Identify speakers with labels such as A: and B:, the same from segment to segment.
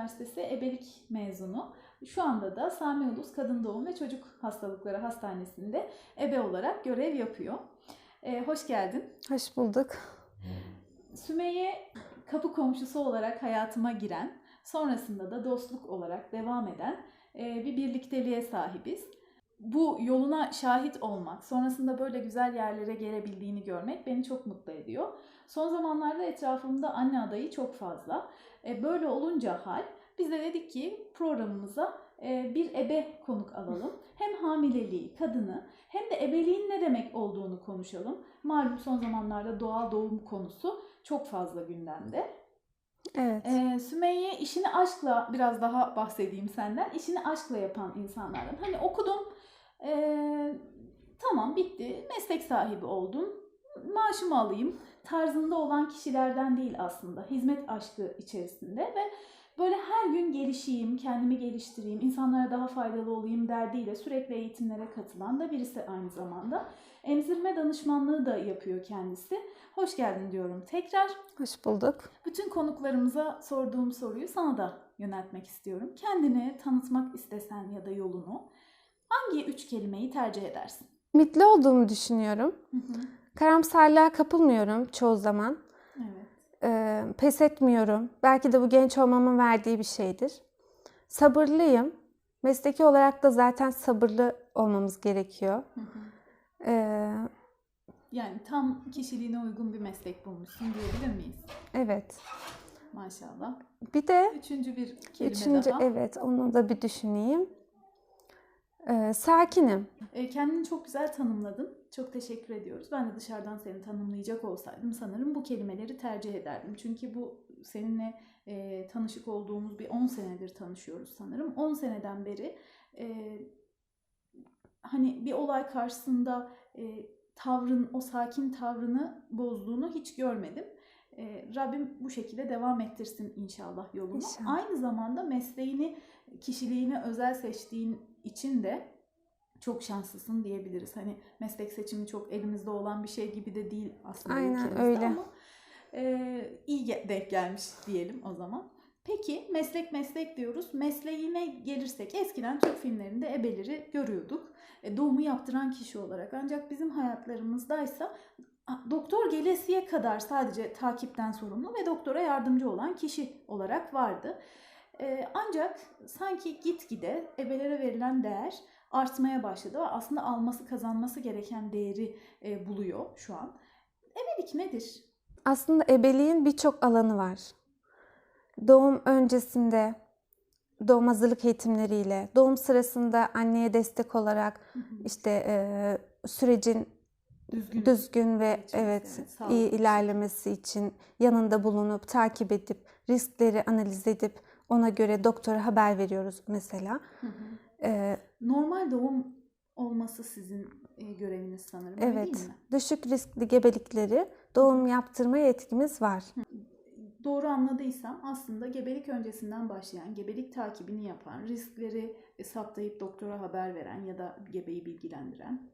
A: Üniversitesi ebelik mezunu. Şu anda da Sami Ulus Kadın Doğum ve Çocuk Hastalıkları Hastanesi'nde ebe olarak görev yapıyor. Ee, hoş geldin.
B: Hoş bulduk.
A: Sümeyye kapı komşusu olarak hayatıma giren, sonrasında da dostluk olarak devam eden e, bir birlikteliğe sahibiz. Bu yoluna şahit olmak, sonrasında böyle güzel yerlere gelebildiğini görmek beni çok mutlu ediyor. Son zamanlarda etrafımda anne adayı çok fazla. E, Böyle olunca hal biz de dedik ki programımıza e, bir ebe konuk alalım. Hem hamileliği, kadını hem de ebeliğin ne demek olduğunu konuşalım. Malum son zamanlarda doğal doğum konusu çok fazla gündemde.
B: Evet.
A: Ee, Sümeyye işini aşkla biraz daha bahsedeyim senden. İşini aşkla yapan insanlardan. Hani okudum, ee, tamam bitti, meslek sahibi oldum, maaşımı alayım tarzında olan kişilerden değil aslında. Hizmet aşkı içerisinde ve böyle her gün gelişeyim, kendimi geliştireyim, insanlara daha faydalı olayım derdiyle sürekli eğitimlere katılan da birisi aynı zamanda. Emzirme danışmanlığı da yapıyor kendisi. Hoş geldin diyorum tekrar.
B: Hoş bulduk.
A: Bütün konuklarımıza sorduğum soruyu sana da yöneltmek istiyorum. Kendini tanıtmak istesen ya da yolunu hangi üç kelimeyi tercih edersin?
B: Ümitli olduğumu düşünüyorum. Karamsarlığa kapılmıyorum çoğu zaman.
A: Evet.
B: Ee, pes etmiyorum. Belki de bu genç olmamın verdiği bir şeydir. Sabırlıyım. Mesleki olarak da zaten sabırlı olmamız gerekiyor. Ee,
A: Yani tam kişiliğine uygun bir meslek bulmuşsun diyebilir miyiz?
B: evet.
A: Maşallah.
B: Bir de
A: Üçüncü bir kelime
B: üçüncü,
A: daha.
B: evet onu da bir düşüneyim. Ee, sakinim.
A: E, kendini çok güzel tanımladın. Çok teşekkür ediyoruz. Ben de dışarıdan seni tanımlayacak olsaydım sanırım bu kelimeleri tercih ederdim. Çünkü bu seninle e, tanışık olduğumuz bir 10 senedir tanışıyoruz sanırım. 10 seneden beri e, hani bir olay karşısında e, tavrın, o sakin tavrını bozduğunu hiç görmedim. E, Rabbim bu şekilde devam ettirsin inşallah yolunu.
B: İnşallah.
A: Aynı zamanda mesleğini, kişiliğini özel seçtiğin için de çok şanslısın diyebiliriz. Hani meslek seçimi çok elimizde olan bir şey gibi de değil aslında
B: Aynen öyle.
A: ama e, iyi denk gelmiş diyelim o zaman. Peki meslek meslek diyoruz. Mesleğine gelirsek eskiden Türk filmlerinde ebeleri görüyorduk. E, doğumu yaptıran kişi olarak. Ancak bizim hayatlarımızdaysa doktor gelesiye kadar sadece takipten sorumlu ve doktora yardımcı olan kişi olarak vardı. E, ancak sanki gitgide ebelere verilen değer artmaya başladı ve aslında alması kazanması gereken değeri e, buluyor şu an. Ebelik nedir?
B: Aslında ebeliğin birçok alanı var. Doğum öncesinde doğum hazırlık eğitimleriyle, doğum sırasında anneye destek olarak işte e, sürecin
A: Düzgün.
B: düzgün ve
A: geçmesi,
B: evet
A: sağlıklı
B: iyi ilerlemesi için yanında bulunup takip edip riskleri analiz edip ona göre doktora haber veriyoruz mesela.
A: Hı hı.
B: E,
A: Normal doğum olması sizin e, göreviniz sanırım.
B: evet,
A: değil mi?
B: düşük riskli gebelikleri doğum yaptırma yetkimiz var.
A: Doğru anladıysam aslında gebelik öncesinden başlayan, gebelik takibini yapan, riskleri e, saptayıp doktora haber veren ya da gebeyi bilgilendiren,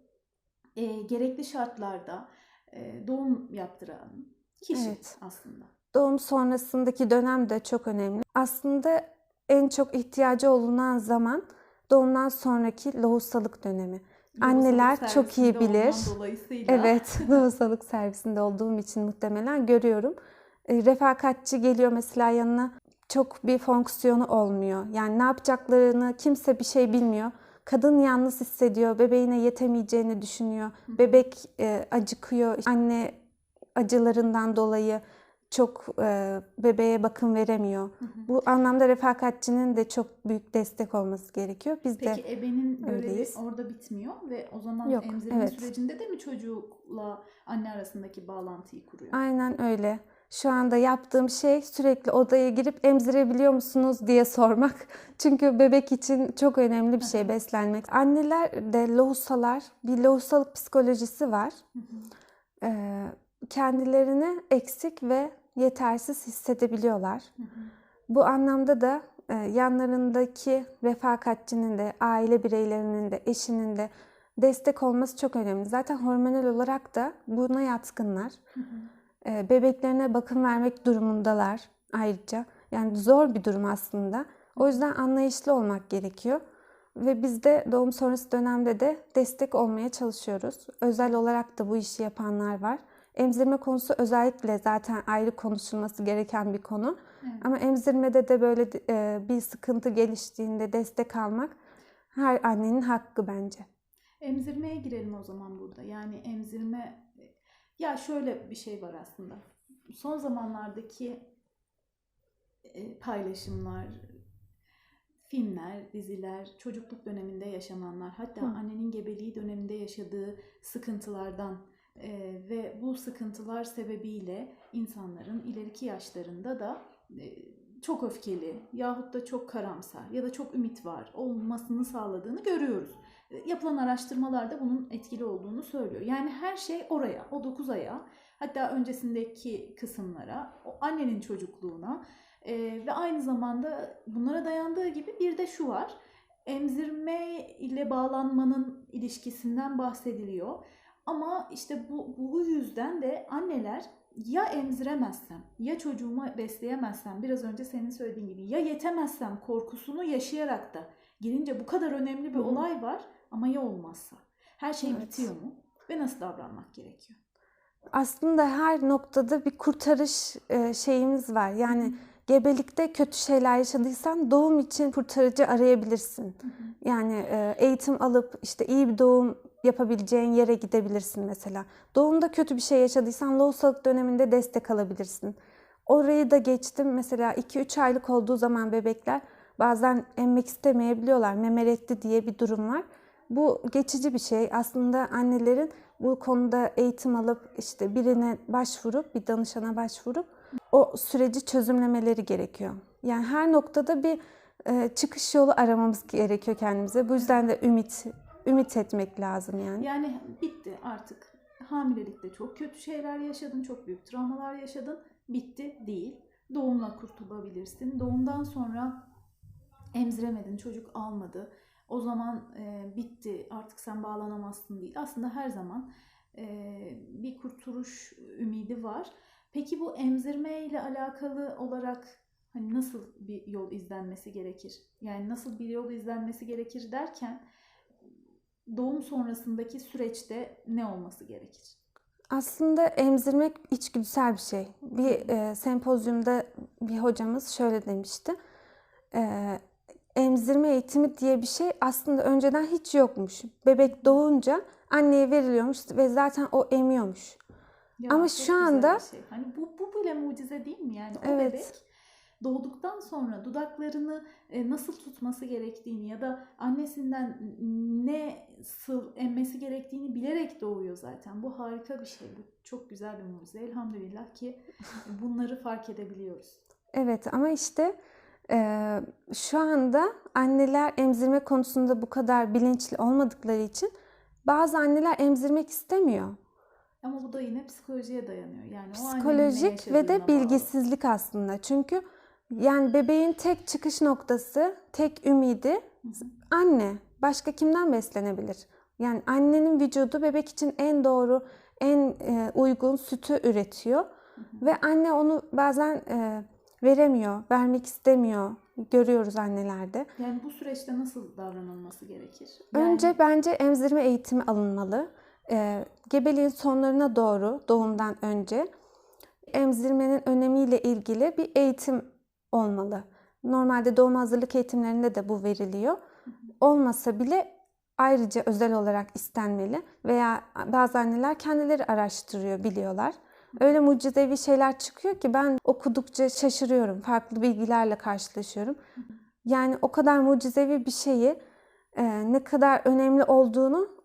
A: e, gerekli şartlarda e, doğum yaptıran kişi
B: Evet.
A: aslında.
B: Doğum sonrasındaki dönem de çok önemli. Aslında en çok ihtiyacı olunan zaman doğumdan sonraki lohusalık dönemi. Anneler
A: Lohusalık
B: çok iyi bilir. Evet, lohusalık servisinde olduğum için muhtemelen görüyorum. E, Refakatçi geliyor mesela yanına çok bir fonksiyonu olmuyor. Yani ne yapacaklarını kimse bir şey bilmiyor. Kadın yalnız hissediyor, bebeğine yetemeyeceğini düşünüyor. Bebek e, acıkıyor, anne acılarından dolayı çok e, bebeğe bakım veremiyor. Bu anlamda refakatçinin de çok büyük destek olması gerekiyor. Biz de
A: Peki ebenin görevi orada bitmiyor ve o zaman
B: Yok,
A: emzirme
B: evet.
A: sürecinde de mi çocukla anne arasındaki bağlantıyı kuruyor?
B: Aynen öyle. Şu anda yaptığım şey sürekli odaya girip emzirebiliyor musunuz diye sormak. Çünkü bebek için çok önemli bir şey beslenmek. Anneler de lohusalar, bir lohusalık psikolojisi var. Ee, kendilerini eksik ve yetersiz hissedebiliyorlar. Bu anlamda da e, yanlarındaki refakatçinin de, aile bireylerinin de, eşinin de destek olması çok önemli. Zaten hormonal olarak da buna yatkınlar. e, bebeklerine bakım vermek durumundalar ayrıca. Yani zor bir durum aslında. O yüzden anlayışlı olmak gerekiyor. Ve biz de doğum sonrası dönemde de destek olmaya çalışıyoruz. Özel olarak da bu işi yapanlar var. Emzirme konusu özellikle zaten ayrı konuşulması gereken bir konu.
A: Evet.
B: Ama emzirmede de böyle e, bir sıkıntı geliştiğinde destek almak her annenin hakkı bence.
A: Emzirmeye girelim o zaman burada. Yani emzirme ya şöyle bir şey var aslında. Son zamanlardaki e, paylaşımlar, filmler, diziler, çocukluk döneminde yaşananlar, hatta
B: Hı.
A: annenin gebeliği döneminde yaşadığı sıkıntılardan e, ve bu sıkıntılar sebebiyle insanların ileriki yaşlarında da e, çok öfkeli yahut da çok karamsar ya da çok ümit var olmasını sağladığını görüyoruz. E, Yapılan araştırmalarda bunun etkili olduğunu söylüyor. Yani her şey oraya, o 9 aya, hatta öncesindeki kısımlara, o annenin çocukluğuna e, ve aynı zamanda bunlara dayandığı gibi bir de şu var. Emzirme ile bağlanmanın ilişkisinden bahsediliyor. Ama işte bu, bu yüzden de anneler ya emziremezsem, ya çocuğumu besleyemezsem, biraz önce senin söylediğin gibi ya yetemezsem korkusunu yaşayarak da girince bu kadar önemli bir
B: Hı hı.
A: olay var ama ya olmazsa? Her şey
B: Evet.
A: bitiyor mu? Ve nasıl davranmak gerekiyor?
B: Aslında her noktada bir kurtarış şeyimiz var. Yani gebelikte kötü şeyler yaşadıysan doğum için kurtarıcı arayabilirsin. Yani e, eğitim alıp işte iyi bir doğum yapabileceğin yere gidebilirsin mesela. Doğumda kötü bir şey yaşadıysan lohusalık döneminde destek alabilirsin. Orayı da geçtim. Mesela 2-3 aylık olduğu zaman bebekler bazen emmek istemeyebiliyorlar. Meme reddi diye bir durum var. Bu geçici bir şey. Aslında annelerin bu konuda eğitim alıp işte birine başvurup, bir danışana başvurup o süreci çözümlemeleri gerekiyor. Yani her noktada bir e, çıkış yolu aramamız gerekiyor kendimize. Bu yüzden de ümit ümit etmek lazım yani.
A: Yani bitti artık. Hamilelikte çok kötü şeyler yaşadın, çok büyük travmalar yaşadın. Bitti değil. Doğumla kurtulabilirsin. Doğumdan sonra emziremedin, çocuk almadı. O zaman e, bitti, artık sen bağlanamazsın değil. Aslında her zaman e, bir kurtuluş ümidi var. Peki bu emzirme ile alakalı olarak hani nasıl bir yol izlenmesi gerekir? Yani nasıl bir yol izlenmesi gerekir derken doğum sonrasındaki süreçte ne olması gerekir?
B: Aslında emzirmek içgüdüsel bir şey. Bir e, sempozyumda bir hocamız şöyle demişti. E, emzirme eğitimi diye bir şey aslında önceden hiç yokmuş. Bebek doğunca anneye veriliyormuş ve zaten o emiyormuş.
A: Ya
B: Ama şu anda-
A: şey. hani bu bu bile mucize değil mi yani? O
B: Evet.
A: bebek doğduktan sonra dudaklarını e, nasıl tutması gerektiğini ya da annesinden ne nasıl emmesi gerektiğini bilerek doğuyor zaten. Bu harika bir şey. Bu çok güzel bir mucize. Elhamdülillah ki bunları fark edebiliyoruz.
B: Evet ama işte e, şu anda anneler emzirme konusunda bu kadar bilinçli olmadıkları için bazı anneler emzirmek istemiyor.
A: Ama bu da yine psikolojiye dayanıyor. Yani
B: Psikolojik ve de
A: yaşadığına bağlı.
B: bilgisizlik aslında. Çünkü yani bebeğin tek çıkış noktası, tek ümidi
A: Hı hı.
B: anne. Başka kimden beslenebilir? Yani annenin vücudu bebek için en doğru, en e, uygun sütü üretiyor. Ve anne onu bazen e, veremiyor, vermek istemiyor. Görüyoruz annelerde.
A: Yani bu süreçte nasıl davranılması gerekir? Yani-
B: Önce bence emzirme eğitimi alınmalı. Ee, gebeliğin sonlarına doğru, doğumdan önce emzirmenin önemiyle ilgili bir eğitim olmalı. Normalde doğum hazırlık eğitimlerinde de bu veriliyor. Olmasa bile ayrıca özel olarak istenmeli veya bazı anneler kendileri araştırıyor, biliyorlar. Öyle mucizevi şeyler çıkıyor ki ben okudukça şaşırıyorum. Farklı bilgilerle karşılaşıyorum. Yani o kadar mucizevi bir şeyi e, ne kadar önemli olduğunu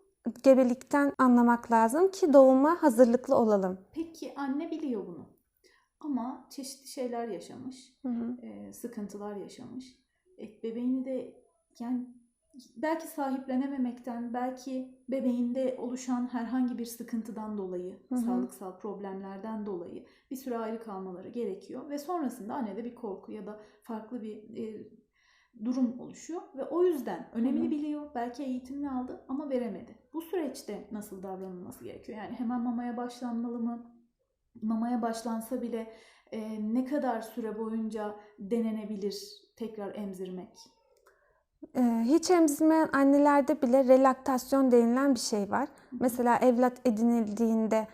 B: gebelikten anlamak lazım ki doğuma hazırlıklı olalım.
A: Peki anne biliyor bunu. Ama çeşitli şeyler yaşamış, e, sıkıntılar yaşamış. E, bebeğini de yani belki sahiplenememekten, belki bebeğinde oluşan herhangi bir sıkıntıdan dolayı,
B: Hı hı.
A: sağlıksal problemlerden dolayı bir süre ayrı kalmaları gerekiyor ve sonrasında annede bir korku ya da farklı bir e, durum oluşuyor ve o yüzden önemini
B: Hı hı.
A: biliyor, belki eğitimini aldı ama veremedi. Bu süreçte nasıl davranılması gerekiyor? Yani hemen mamaya başlanmalı mı? mamaya başlansa bile e, ne kadar süre boyunca denenebilir tekrar emzirmek?
B: Ee, hiç emzirmeyen annelerde bile relaktasyon denilen bir şey var. Mesela evlat edinildiğinde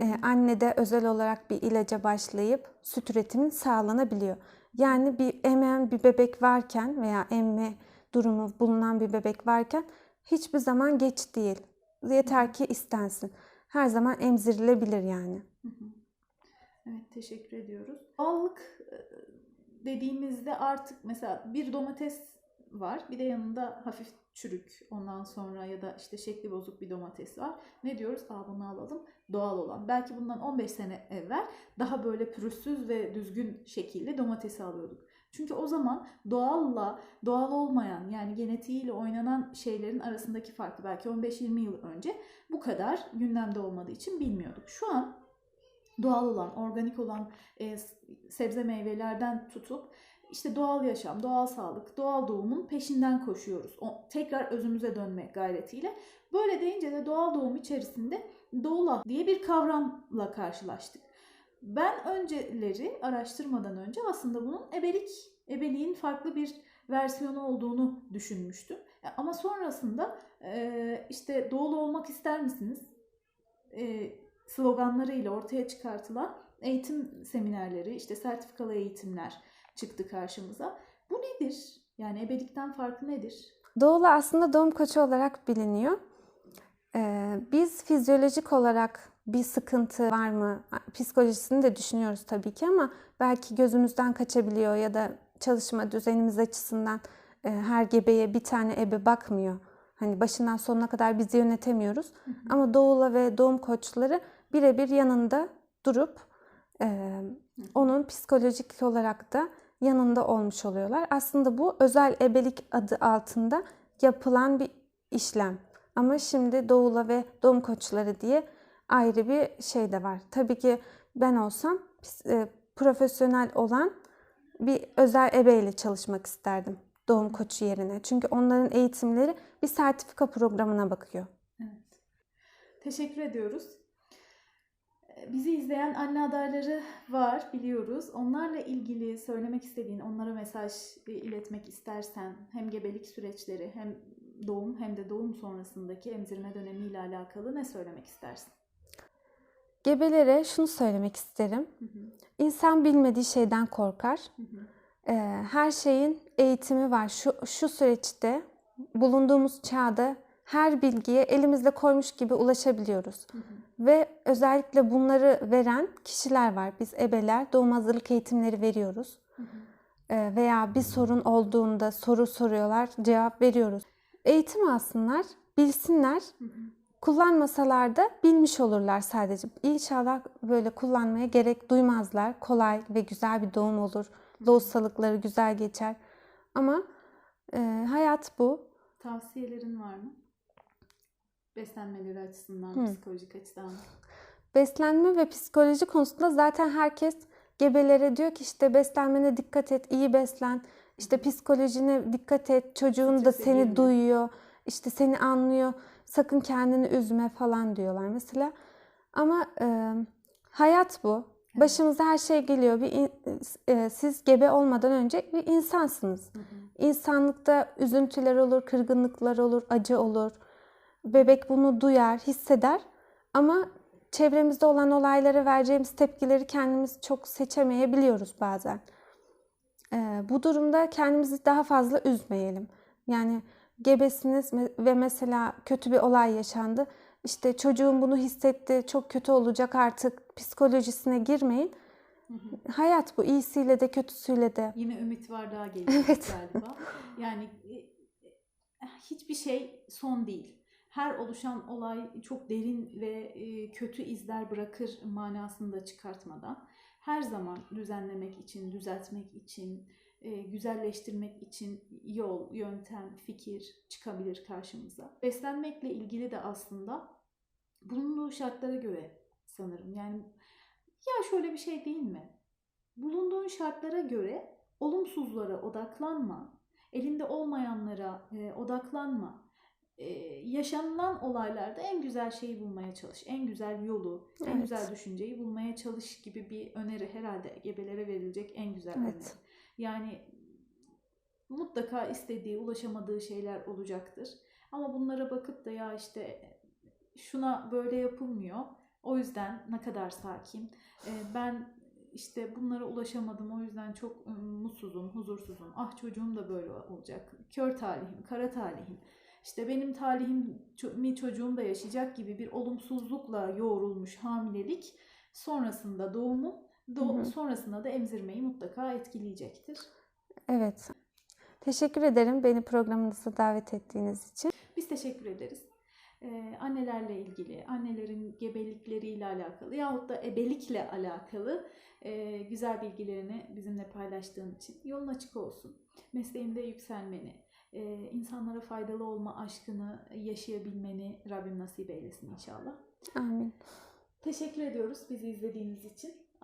B: e, annede özel olarak bir ilaca başlayıp süt üretimi sağlanabiliyor. Yani bir emeyen bir bebek varken veya emme durumu bulunan bir bebek varken hiçbir zaman geç değil. Yeter ki istensin. Her zaman emzirilebilir yani.
A: Evet teşekkür ediyoruz. Doğallık e, dediğimizde artık mesela bir domates var. Bir de yanında hafif çürük ondan sonra ya da işte şekli bozuk bir domates var. Ne diyoruz? Aa bunu alalım. Doğal olan. Belki bundan 15 sene evvel daha böyle pürüzsüz ve düzgün şekilde domatesi alıyorduk. Çünkü o zaman doğalla doğal olmayan yani genetiğiyle oynanan şeylerin arasındaki farkı belki 15-20 yıl önce bu kadar gündemde olmadığı için bilmiyorduk. Şu an doğal olan, organik olan e, sebze meyvelerden tutup işte doğal yaşam, doğal sağlık, doğal doğumun peşinden koşuyoruz. O, tekrar özümüze dönmek gayretiyle. Böyle deyince de doğal doğum içerisinde doula diye bir kavramla karşılaştık. Ben önceleri araştırmadan önce aslında bunun ebelik, ebeliğin farklı bir versiyonu olduğunu düşünmüştüm. Ama sonrasında işte doğulu olmak ister misiniz? E, sloganlarıyla ortaya çıkartılan eğitim seminerleri, işte sertifikalı eğitimler çıktı karşımıza. Bu nedir? Yani ebelikten farkı nedir?
B: Doğulu aslında doğum koçu olarak biliniyor. Biz fizyolojik olarak bir sıkıntı var mı? Psikolojisini de düşünüyoruz tabii ki ama belki gözümüzden kaçabiliyor ya da çalışma düzenimiz açısından e, her gebeye bir tane ebe bakmıyor. Hani başından sonuna kadar bizi yönetemiyoruz. Hı hı. Ama doğula ve doğum koçları birebir yanında durup e, onun psikolojik olarak da yanında olmuş oluyorlar. Aslında bu özel ebelik adı altında yapılan bir işlem. Ama şimdi doğula ve doğum koçları diye ayrı bir şey de var. Tabii ki ben olsam e, profesyonel olan bir özel ebeyle çalışmak isterdim doğum koçu yerine. Çünkü onların eğitimleri bir sertifika programına bakıyor.
A: Evet. Teşekkür ediyoruz. Bizi izleyen anne adayları var biliyoruz. Onlarla ilgili söylemek istediğin, onlara mesaj iletmek istersen hem gebelik süreçleri hem doğum hem de doğum sonrasındaki emzirme dönemiyle alakalı ne söylemek istersin?
B: Gebelere şunu söylemek isterim. Hı hı. İnsan bilmediği şeyden korkar. Hı hı. Her şeyin eğitimi var. Şu, şu süreçte bulunduğumuz çağda her bilgiye elimizde koymuş gibi ulaşabiliyoruz. Hı hı. Ve özellikle bunları veren kişiler var. Biz ebeler doğum hazırlık eğitimleri veriyoruz. Hı hı. Ee, veya bir sorun olduğunda soru soruyorlar, cevap veriyoruz. Eğitim alsınlar, bilsinler. Hı hı. Kullanmasalar da bilmiş olurlar sadece. İnşallah böyle kullanmaya gerek duymazlar. Kolay ve güzel bir doğum olur. Lohusalıkları güzel geçer. Ama e, hayat bu.
A: Tavsiyelerin var mı? Beslenmeleri açısından, Hı. psikolojik açıdan.
B: Beslenme ve psikoloji konusunda zaten herkes gebelere diyor ki işte beslenmene dikkat et, iyi beslen. İşte psikolojine dikkat et, çocuğun da seni duyuyor, işte seni anlıyor. Sakın kendini üzme falan diyorlar mesela. Ama e, hayat bu. Başımıza her şey geliyor. Bir e, siz gebe olmadan önce bir insansınız. Hı hı. İnsanlıkta üzüntüler olur, kırgınlıklar olur, acı olur. Bebek bunu duyar, hisseder ama çevremizde olan olaylara vereceğimiz tepkileri kendimiz çok seçemeyebiliyoruz bazen. Ee, bu durumda kendimizi daha fazla üzmeyelim. Yani gebesiniz ve mesela kötü bir olay yaşandı. İşte çocuğum bunu hissetti, çok kötü olacak artık psikolojisine girmeyin. Hı hı. Hayat bu. iyisiyle de kötüsüyle de.
A: Yine ümit var daha gelecek evet. galiba. Yani e, e, hiçbir şey son değil her oluşan olay çok derin ve e, kötü izler bırakır manasını da çıkartmadan her zaman düzenlemek için, düzeltmek için, e, güzelleştirmek için yol, yöntem, fikir çıkabilir karşımıza. Beslenmekle ilgili de aslında bulunduğu şartlara göre sanırım. Yani ya şöyle bir şey değil mi? Bulunduğun şartlara göre olumsuzlara odaklanma, elinde olmayanlara e, odaklanma e, yaşanılan olaylarda en güzel şeyi bulmaya çalış. En güzel yolu, en
B: Evet.
A: güzel düşünceyi bulmaya çalış gibi bir öneri herhalde gebelere verilecek en güzel
B: Evet.
A: öneri. Yani mutlaka istediği, ulaşamadığı şeyler olacaktır. Ama bunlara bakıp da ya işte şuna böyle yapılmıyor. O yüzden ne kadar sakin. e, Ben işte bunlara ulaşamadım. O yüzden çok mutsuzum, huzursuzum. Ah çocuğum da böyle olacak. Kör talihim, kara talihim. İşte benim talihim mi çocuğum da yaşayacak gibi bir olumsuzlukla yoğrulmuş hamilelik sonrasında doğumu, do-
B: Hı hı.
A: sonrasında da emzirmeyi mutlaka etkileyecektir.
B: Evet. Teşekkür ederim beni programınıza davet ettiğiniz için.
A: Biz teşekkür ederiz. Ee, annelerle ilgili, annelerin gebelikleriyle alakalı yahut da ebelikle alakalı e, güzel bilgilerini bizimle paylaştığın için yolun açık olsun. Mesleğinde yükselmeni, e, insanlara faydalı olma aşkını yaşayabilmeni Rabbim nasip eylesin inşallah.
B: Amin.
A: Teşekkür ediyoruz bizi izlediğiniz için.